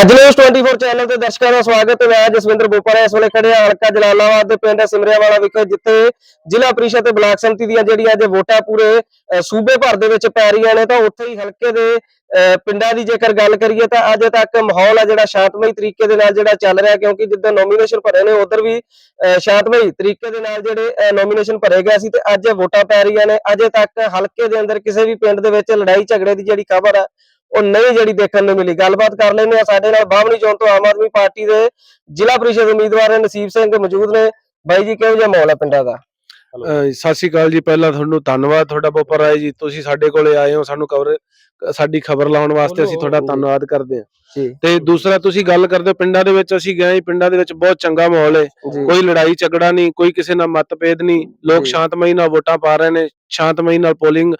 ਅੱਜ news 24 channel ਤੇ ਦਰਸ਼ਕਾਂ ਦਾ ਸਵਾਗਤ ਹੈ। ਮੈਂ ਜਸਵਿੰਦਰ ਬੋਪਰ ਇਸ ਵੇਲੇ ਖੜੇ ਹਾਂ ਹਲਕਾ ਜਲਾਲਾਬਾਦ ਦੇ ਪਿੰਡ ਸਿਮਰਿਆਵਾਲਾ ਵਿਖੇ, ਜਿੱਥੇ ਜ਼ਿਲ੍ਹਾ ਪ੍ਰੀਸ਼ਦ ਤੇ ਬਲਾਕ ਸੰਮਤੀ ਦੀਆਂ ਜਿਹੜੀਆਂ ਅੱਜ ਵੋਟਾਂ ਪੂਰੇ ਸੂਬੇ ਭਰ ਦੇ ਵਿੱਚ ਪੈ ਰਹੀਆਂ ਨੇ, ਤਾਂ ਉੱਥੇ ਹੀ ਹਲਕੇ ਦੇ ਪਿੰਡਾਂ ਦੀ ਜੇਕਰ ਗੱਲ ਕਰੀਏ ਤਾਂ ਅਜੇ ਤੱਕ ਮਾਹੌਲ ਆ ਜਿਹੜਾ ਸ਼ਾਂਤਮਈ ਤਰੀਕੇ ਦੇ ਨਾਲ ਜਿਹੜਾ ਚੱਲ ਰਿਹਾ, ਕਿਉਂਕਿ ਜਿੱਦਾਂ ਨੋਮੀਨੇਸ਼ਨ ਭਰੇ ਨੇ, ਉਧਰ ਵੀ ਸ਼ਾਂਤਮਈ ਤਰੀਕੇ ਦੇ ਨਾਲ ਜਿਹੜੇ ਨੋਮੀਨੇਸ਼ਨ ਭਰੇ ਗਏ ਸੀ ਤੇ ਅੱਜ ਵੋਟਾਂ ਪੈ ਰਹੀਆਂ ਨੇ। ਅਜੇ ਤੱਕ ਹਲਕੇ ਦੇ ਅੰਦਰ ਕਿਸੇ ਵੀ ਪਿੰਡ ਦੇ ਵਿੱਚ ਲੜਾਈ ਝਗੜੇ ਦੀ ਜਿਹੜੀ ਖਬਰ ਆ ਉਹ ਨਹੀਂ ਜਿਹੜੀ ਦੇਖਣ ਨੂੰ ਮਿਲੀ। ਗੱਲਬਾਤ ਕਰ ਲੈਂਦੇ ਆ ਸਾਡੇ ਨਾਲ ਬਾਹਮਣੀ ਚੌਂਕ ਤੋਂ ਆਮ ਆਦਮੀ ਪਾਰਟੀ ਦੇ ਜ਼ਿਲ੍ਹਾ ਪ੍ਰੀਸ਼ਦ ਉਮੀਦਵਾਰ ਨਸੀਬ ਸਿੰਘ ਮੌਜੂਦ ਨੇ। ਬਾਈ ਜੀ ਕਿਹੋ ਜਿਹਾ ਮਾਹੌਲ ਹੈ ਪਿੰਡਾਂ ਦਾ? ਸਤਿ ਸ਼੍ਰੀ ਅਕਾਲ ਜੀ। ਪਹਿਲਾਂ ਤੁਹਾਨੂੰ ਧੰਨਵਾਦ ਤੁਹਾਡਾ ਬੋਪਰ ਰਾਏ ਜੀ। ਤੁਸੀਂ ਸਾਡੇ ਕੋਲੇ ਆਏ ਹੋ। ਸਾਨੂੰ ਖਬਰ ਸਾਡੀ ਖਬਰ ਲਾਉਣ ਵਾਸਤੇ ਅਸੀਂ ਤੁਹਾਡਾ ਧੰਨਵਾਦ ਕਰਦੇ ਹਾਂ। ਜੀ। ਤੇ ਦੂਸਰਾ ਤੁਸੀਂ ਗੱਲ ਕਰਦੇ ਹੋ ਪਿੰਡਾਂ ਦੇ ਵਿੱਚ। ਅਸੀਂ ਗਏ ਪਿੰਡਾਂ ਦੇ ਵਿੱਚ ਬਹੁਤ ਚੰਗਾ ਮਾਹੌਲ ਹੈ। ਕੋਈ ਲੜਾਈ ਝਗੜਾ ਨਹੀਂ। ਕੋਈ ਕਿਸੇ ਨਾਲ ਮਤਭੇਦ ਨਹੀਂ। ਲੋਕ। ਸ਼ਾਂਤਮਈ ਨਾਲ ਵੋਟਾਂ ਪਾ ਰਹੇ ਨੇ। ਸ਼ਾਂਤਮਈ ਨਾਲ ਪੋਲਿੰਗ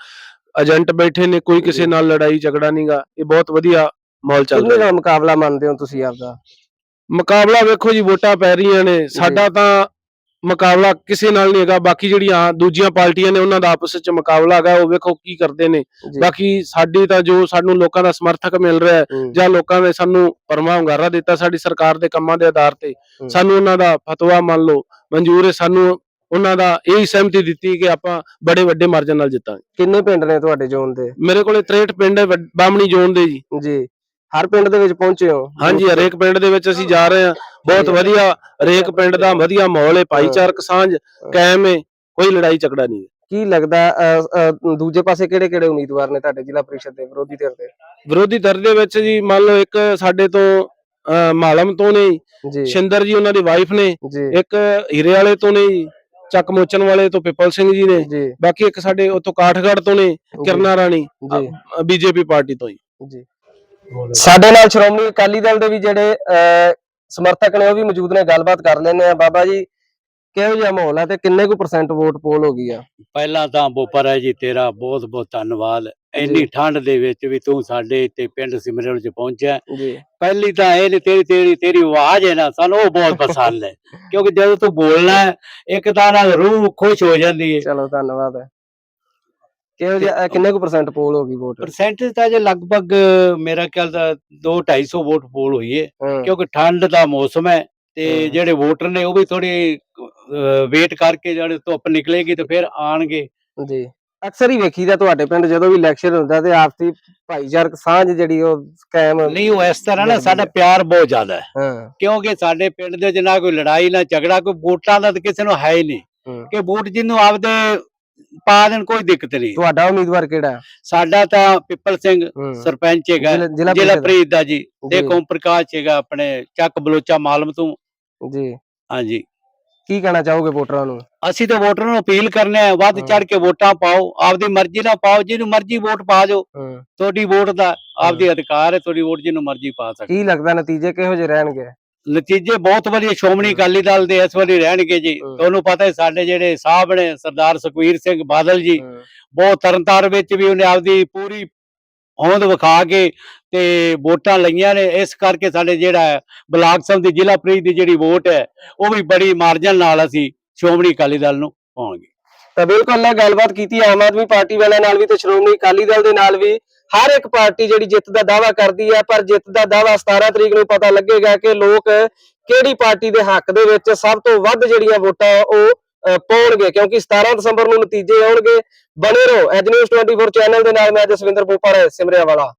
ਏਜੰਟ ਬੈਠੇ ਨੇ ਕੋਈ ਕਿਸੇ। ਨਾਲ ਲੜਾਈ ਝਗੜਾ ਨਹੀਂਗਾ ਇਹ ਬਹੁਤ ਵਧੀਆ ਮਾਹੌਲ ਚੱਲ ਕਿੰਨੇ ਰਿਹਾ। ਦਾ ਮੁਕਾਬਲਾ ਮੰਨਦੇ ਹੋ ਤੁਸੀਂ ਆਪਦਾ? ਮੁਕਾਬਲਾ ਵੇਖੋ ਜੀ ਵੋਟਾਂ ਪੈ ਰਹੀਆਂ ਨੇ। ਸਾਡਾ ਤਾਂ ਮੁਕਾਬਲਾ ਕਿਸੇ ਨਾਲ ਨਹੀਂ ਹੈਗਾ। ਬਾਕੀ ਜਿਹੜੀਆਂ ਦੂਜੀਆਂ ਪਾਰਟੀਆਂ ਨੇ ਉਹਨਾਂ ਦਾ ਆਪਸ ਵਿੱਚ ਮੁਕਾਬਲਾ ਹੈਗਾ। ਉਹ ਵੇਖੋ ਕੀ ਕਰਦੇ ਨੇ। ਜੀ। ਬਾਕੀ ਸਾਡੀ ਤਾਂ ਜੋ ਸਾਨੂੰ ਲੋਕਾਂ ਦਾ ਸਮਰਥਕ ਮਿਲ ਰਿਹਾ ਹੈ ਹੂੰ, ਜਾਂ ਲੋਕਾਂ ਨੇ ਸਾਨੂੰ ਪਰਮਾ ਹੁੰਗਾਰਾ ਦਿੱਤਾ ਸਾਡੀ ਸਰਕਾਰ ਦੇ ਕੰਮਾਂ ਦੇ ਆਧਾਰ ਤੇ ਹੂੰ। ਸਾਨੂੰ ਉਹਨਾਂ ਦਾ ਫਤਵਾ ਮੰਨ ਲਓ। ਮਨਜ਼ੂਰ ਹੈ ਸਾਨੂੰ ਉਹਨਾਂ ਦਾ ਇਹ ਸਹਿਮਤੀ ਦਿੱਤੀ ਕਿ ਆਪਾਂ ਬੜੇ ਵੱਡੇ ਮਾਰਜਨ ਨਾਲ ਜਿੱਤਾਂਗੇ। ਕਿੰਨੇ ਪਿੰਡ ਨੇ ਤੁਹਾਡੇ ਜ਼ੋਨ ਦੇ? ਮੇਰੇ ਕੋਲੇ 63 ਪਿੰਡ ਹੈ ਵੱਡ- ਬਾਹਮਣੀ ਜ਼ੋਨ ਦੇ ਜੀ। ਜੀ। ਹਰ ਪਿੰਡ ਦੇ ਵਿੱਚ ਪਹੁੰਚੇ ਹੋ? ਹਾਂਜੀ ਹਰੇਕ ਪਿੰਡ ਦੇ ਵਿੱਚ ਅਸੀਂ ਜਾ ਰਹੇ ਹਾਂ। ਬਹੁਤ। ਵਧੀਆ ਹਰੇਕ ਪਿੰਡ ਦਾ ਵਧੀਆ ਮਾਹੌਲ ਹੈ ਭਾਈਚਾਰਕ ਸਾਂਝ ਕਾਇਮ ਹੈ ਕੋਈ ਲੜਾਈ ਝਗੜਾ ਨਹੀਂ ਹੈ। ਕੀ ਲੱਗਦਾ ਅਹ, ਅਹ, ਦੂਜੇ ਪਾਸੇ ਕਿਹੜੇ ਕਿਹੜੇ ਉਮੀਦਵਾਰ ਨੇ ਤੁਹਾਡੇ ਜ਼ਿਲ੍ਹਾ ਪ੍ਰੀਸ਼ਦ ਦੇ ਵਿਰੋਧੀ ਧਿਰ ਦੇ? ਵਿਰੋਧੀ ਧਿਰ ਦੇ ਵਿੱਚ ਜੀ ਮੰਨ ਲਓ ਇੱਕ ਸਾਡੇ ਤੋਂ ਅਹ, ਮਾਲਮ ਤੋਂ ਨੇ ਜੀ। ਸ਼ਿੰਦਰ ਜੀ ਉਹਨਾਂ ਦੀ ਵਾਈਫ ਨੇ। ਜੀ। ਇੱਕ ਹੀਰੇ ਵਾਲੇ ਤੋਂ ਨੇ ਜੀ। ਚੱਕ ਮੋਚਨ ਵਾਲੇ ਤੋਂ ਪਿਪਲ ਸਿੰਘ ਜੀ ਨੇ। ਜੀ। ਬਾਕੀ ਇੱਕ ਸਾਡੇ ਉਤੋਂ ਕਾਠਗੜ੍ਹ ਤੋਂ ਨੇ ਕਿਰਨਾ ਰਾਣੀ ਜੀ। ਬੀਜੇਪੀ ਪਾਰਟੀ ਤੋਂ ਜੀ ਜੀ। ਸਾਡੇ ਨਾਲ ਸ਼੍ਰੋਮਣੀ ਅਕਾਲੀ ਦਲ ਦੇ ਵੀ ਜਿਹੜੇ ਸਮਰਥਕ ਨੇ ਉਹ ਵੀ ਮੌਜੂਦ ਨੇ ਗੱਲਬਾਤ ਕਰ ਲੈਂਦੇ ਆ ਬਾਬਾ ਜੀ ਕਿਹੋ ਜਿਹਾ ਮਾਹੌਲ ਹੈ ਤੇ ਕਿੰਨੇ ਕੁ ਪਰਸੈਂਟ ਵੋਟ ਪੋਲ ਹੋ ਗਈ ਆ? ਪਹਿਲਾਂ ਤਾਂ ਬੋਪਰ ਹੈ ਜੀ ਤੇਰਾ ਬਹੁਤ ਬਹੁਤ ਧੰਨਵਾਦ। ਇੰਨੀ ਠੰਡ ਦੇ ਵਿੱਚ ਵੀ ਤੂੰ ਸਾਡੇ ਇੱਥੇ ਪਿੰਡ ਸਿਮਰਨ ਚ ਪਹੁੰਚਿਆ। ਜੀ। ਪਹਿਲੀ ਤਾਂ ਇਹ ਨੀ ਤੇਰੀ ਤੇਰੀ ਤੇਰੀ ਆਵਾਜ਼ ਹੈ ਨਾ ਸਾਨੂੰ ਉਹ ਬਹੁਤ ਪਸੰਦ ਹੈ। ਕਿਉਂਕਿ ਜਦੋਂ ਤੂੰ ਬੋਲਣਾ ਹੈ, ਇੱਕ ਤਾਂ ਨਾਲ ਰੂਹ ਖੁਸ਼ ਹੋ ਜਾਂਦੀ ਹੈ। ਚਲੋ ਧੰਨਵਾਦ ਹੈ। ਕਿਹੋ ਜਿਹਾ ਕਿੰਨੇ ਕੁ ਪਰਸੈਂਟ ਪੋਲ ਹੋ ਗਈ ਵੋਟ ਪਰਸੈਂਟੇਜ ਤਾਂ ਜੇ ਲਗਭਗ ਮੇਰਾ ਖਿਆਲ ਦਾ 2 250 ਵੋਟ ਪੋਲ ਹੋਈ ਹੈ। ਹਾਂ, ਕਿਉਂਕਿ ਠੰਡ ਦਾ ਮੌਸਮ ਹੈ ਤੇ ਹਮ। ਜਿਹੜੇ ਵੋਟਰ ਨੇ ਉਹ ਵੀ ਥੋੜੀ ਵੇਟ ਕਰਕੇ ਜਿਹੜੇ ਧੁੱਪ ਨਿਕਲੇਗੀ ਤੇ ਫਿਰ ਆਣਗੇ ਜੀ। ਅਕਸਰ ਹੀ ਵੇਖੀਦਾ ਤੁਹਾਡੇ ਪਿੰਡ ਜਦੋਂ ਵੀ ਇਲੈਕਸ਼ਨ ਹੁੰਦਾ ਤੇ ਆਪਸੀ ਭਾਈਚਾਰਕ ਸਾਂਝ ਜਿਹੜੀ ਉਹ ਕਾਇਮ ਨਹੀਂ ਉਹ ਇਸ ਤਰ੍ਹਾਂ ਨਾ ਸਾਡਾ। ਪਿਆਰ ਬਹੁਤ ਜ਼ਿਆਦਾ ਹੈ ਹਾਂ ਕਿਉਂਕਿ ਸਾਡੇ ਪਿੰਡ ਦੇ ਵਿੱਚ ਨਾ ਕੋਈ ਲੜਾਈ ਨਾ ਝਗੜਾ ਕੋਈ ਵੋਟਾਂ ਦਾ ਤਾਂ ਕਿਸੇ ਨੂੰ ਹੈ ਹੀ ਨਹੀਂ। ਕਿ ਵੋਟ ਜਿਹਨੂੰ ਆਪਦੇ ਪਾ ਦੇਣ ਕੋਈ ਦਿੱਕਤ ਨਹੀਂ ਤੁਹਾਡਾ ਉਮੀਦਵਾਰ ਕਿਹੜਾ? ਸਾਡਾ ਤਾਂ ਪਿੱਪਲ ਸਿੰਘ। ਸਰਪੰਚ ਹੈਗਾ ਜ਼ਿਲ੍ਹਾ-। ਪ੍ਰੀਤ ਦਾ ਜੀ ਓਮ ਪ੍ਰਕਾਸ਼ ਹੈਗਾ ਆਪਣੇ ਚੱਕ ਬਲੋਚਾ ਮਾਲਮ ਤੋਂ ਜੀ ਹਾਂਜੀ ਕੀ ਕਹਿਣਾ ਚਾਹੋਗੇ ਵੋਟਰਾਂ ਨੂੰ ਅਸੀਂ ਤਾਂ ਵੋਟਰਾਂ ਨੂੰ ਅਪੀਲ ਕਰਨੇ ਆ ਵੱਧ। ਚੜ ਕੇ ਵੋਟਾਂ ਪਾਓ ਆਪਦੀ ਮਰਜ਼ੀ ਨਾਲ ਪਾਓ ਜਿਹਨੂੰ ਮਰਜ਼ੀ ਵੋਟ ਪਾ ਹੂੰ। ਤੁਹਾਡੀ ਵੋਟ ਦਾ ਆਪਦੀ ਅਧਿਕਾਰ ਹੈ ਤੁਹਾਡੀ ਵੋਟ ਜਿਹਨੂੰ ਮਰਜ਼ੀ ਪਾ ਸਕਦੇ ਕੀ ਲੱਗਦਾ ਨਤੀਜੇ ਕਿਹੋ ਜਿਹੇ ਰਹਿਣਗੇ ਨਤੀਜੇ ਬਹੁਤ ਵਧੀਆ ਸ਼੍ਰੋਮਣੀ ਅਕਾਲੀ ਦਲ ਦੇ ਇਸ ਵਾਰੀ ਰਹਿਣਗੇ ਜੀ। ਤੁਹਾਨੂੰ ਪਤਾ ਹੈ ਸਾਡੇ ਜਿਹੜੇ ਸਾਹਿਬ ਨੇ ਸਰਦਾਰ ਸੁਖਵੀਰ ਸਿੰਘ ਬਾਦਲ ਜੀ। ਬਹੁਤ ਤਰਨਤਾਰ ਵਿੱਚ ਵੀ ਉਹਨੇ ਆਪਦੀ ਪੂਰੀ ਹੋਂਦ ਵਿਖਾ ਕੇ ਤੇ ਵੋਟਾਂ ਲਈਆਂ ਨੇ। ਇਸ ਕਰਕੇ ਸਾਡੇ ਜਿਹੜਾ ਹੈ, ਬਲਾਕ ਸੰਮਤੀ ਜ਼ਿਲ੍ਹਾ ਪ੍ਰੀਤ ਦੀ ਜਿਹੜੀ ਵੋਟ ਹੈ, ਉਹ ਵੀ ਬੜੀ ਮਾਰਜਨ ਨਾਲ ਅਸੀਂ ਸ਼੍ਰੋਮਣੀ ਅਕਾਲੀ ਦਲ ਨੂੰ ਪਾਉਣਗੇ। ਤਾਂ ਬਿਲਕੁਲ ਨਾ ਗੱਲਬਾਤ ਕੀਤੀ ਆਮ ਆਦਮੀ ਪਾਰਟੀ ਵਾਲਿਆਂ ਨਾਲ ਵੀ ਤੇ ਸ਼੍ਰੋਮਣੀ ਅਕਾਲੀ ਦਲ ਦੇ ਨਾਲ ਵੀ। ਹਰ ਇੱਕ ਪਾਰਟੀ ਜਿਹੜੀ ਜਿੱਤ ਦਾ ਦਾਵਾ ਕਰਦੀ ਹੈ, ਪਰ ਜਿੱਤ ਦਾ ਦਾਵਾ 17 ਤਰੀਕ ਨੂੰ ਪਤਾ ਲੱਗੇਗਾ ਕਿ ਲੋਕ ਕਿਹੜੀ ਪਾਰਟੀ ਦੇ ਹੱਕ ਦੇ ਵਿੱਚ ਸਭ ਤੋਂ ਵੱਧ ਜਿਹੜੀਆਂ ਵੋਟਾਂ ਉਹ ਪਾਉਣਗੇ, ਕਿਉਂਕਿ 17 ਦਸੰਬਰ ਨੂੰ ਨਤੀਜੇ ਆਉਣਗੇ। ਬਣੇ ਰਹੋ, ਐਜ ਨਿਊਜ਼ 24 ਚੈਨਲ ਦੇ ਨਾਲ, ਮੈਂ ਜਸਵਿੰਦਰ ਬੋਪਰ ਸਿਮਰਿਆ ਵਾਲਾ